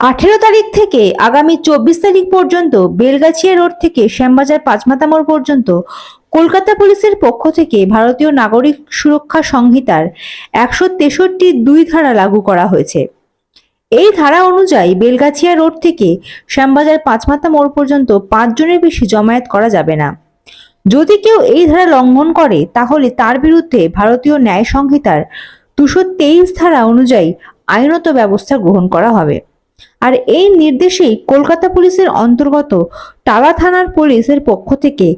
আঠেরো তারিখ থেকে আগামী চব্বিশ তারিখ পর্যন্ত বেলগাছিয়া রোড থেকে শ্যামবাজার পাঁচমাথা মোড় পর্যন্ত কলকাতা পুলিশের পক্ষ থেকে ভারতীয় নাগরিক সুরক্ষা সংহিতার একশো তেষট্টি দুই ধারা লাগু করা হয়েছে। এই ধারা অনুযায়ী বেলগাছিয়া রোড থেকে শ্যামবাজার পাঁচমাথা মোড় পর্যন্ত পাঁচজনের বেশি জমায়েত করা যাবে না। যদি কেউ এই ধারা লঙ্ঘন করে, তাহলে তার বিরুদ্ধে ভারতীয় ন্যায় সংহিতার দুশো তেইশ ধারা অনুযায়ী আইনত ব্যবস্থা গ্রহণ করা হবে। আর এই নির্দেশেই কলকাতা পুলিশের অন্তর্গত টালা থানার পুলিশের পক্ষ থেকে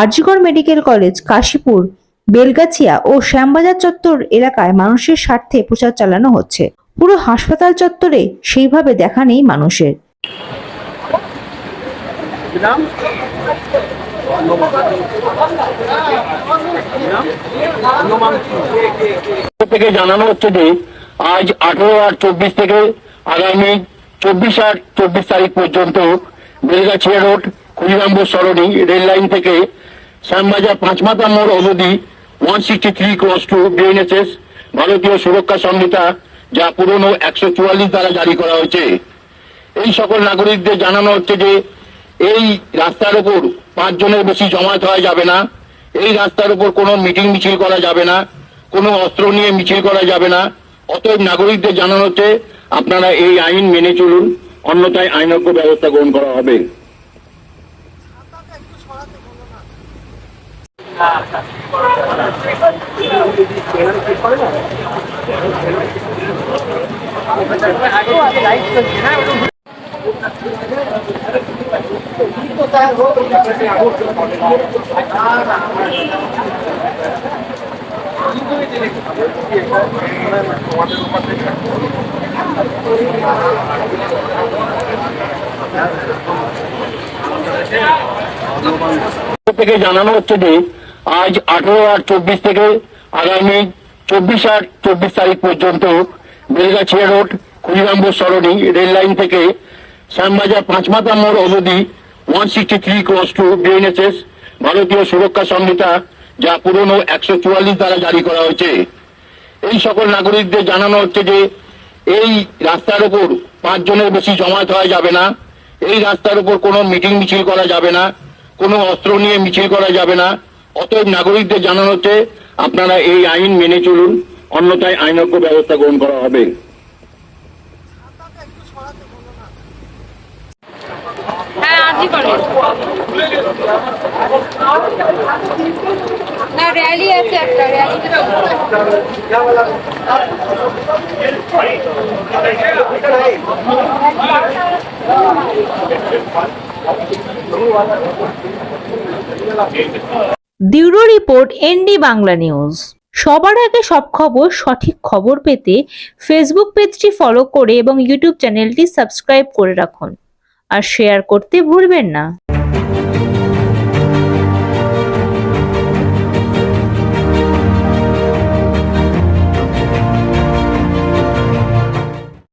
আরজিকর মেডিকেল কলেজ, কাশীপুর, বেলগাছিয়া ও শ্যামবাজার চত্বর এলাকায় মানুষের স্বার্থে প্রচার চালানো হচ্ছে। পুরো হাসপাতাল চত্বরে সেইভাবে দেখা নেই মানুষের। থেকে জানানো হচ্ছে যে, আজ আঠেরো আর চব্বিশ থেকে আগামী চব্বিশ আট, চব্বিশ তারিখ পর্যন্ত বেলগাছিয়া রোড ক্ষুদিরামপুর সরণি, রেল লাইন থেকে শ্যামবাজার পাঁচমাথা মোড় অবধি one sixty three cross two BNSS Bharatiya Suraksha Sanhita, যা পুরনো একশো চুয়াল্লিশ দ্বারা জারি করা হয়েছে। এই সকল নাগরিকদের জানানো হচ্ছে যে এই রাস্তার উপর পাঁচজনের বেশি জমায়েত হওয়া যাবে না, এই রাস্তার উপর কোনো মিটিং মিছিল করা যাবে না, কোনো অস্ত্র নিয়ে মিছিল করা যাবে না। অতএব নাগরিকদের জানানো হচ্ছে আপনারা এই আইন মেনে চলুন অন্যথায় আইনজ্ঞ ব্যবস্থা গ্রহণ করা হবে। থেকে জানানো হচ্ছে যে আজ আঠেরো আর চব্বিশ থেকে আগামী চব্বিশ আর চব্বিশ তারিখ পর্যন্ত বেলগাছিয়া রোড ক্ষুদিরামপুর সরণি, রেল লাইন থেকে শ্যামবাজার পাঁচমাথা মোড় অবধি one sixty three cross two BNSS Bharatiya Suraksha Sanhita, যা পুরনো একশো চুয়াল্লিশ দ্বারা জারি করা হয়েছে। এই সকল নাগরিকদের জানানো হচ্ছে যে এই রাস্তার উপর পাঁচ জনের বেশি জমায়েত হওয়া যাবে না। এই রাস্তার উপর কোনো মিটিং মিছিল করা যাবে না। কোনো অস্ত্র নিয়ে মিছিল করা যাবে না। অতএব নাগরিকদের জানানো হচ্ছে আপনারা এই আইন মেনে চলুন। অন্যথায় আইনজ্ঞ ব্যবস্থা গ্রহণ করা হবে। হ্যাঁ আজই না র্যালি আছে একটা র্যালিতে bureau report, ND Bangla news. সবার আগে সব খবর, সঠিক খবর পেতে ফেসবুক পেজটি ফলো করে এবং ইউটিউব চ্যানেলটি সাবস্ক্রাইব করে রাখুন। আর শেয়ার করতে ভুলবেন না।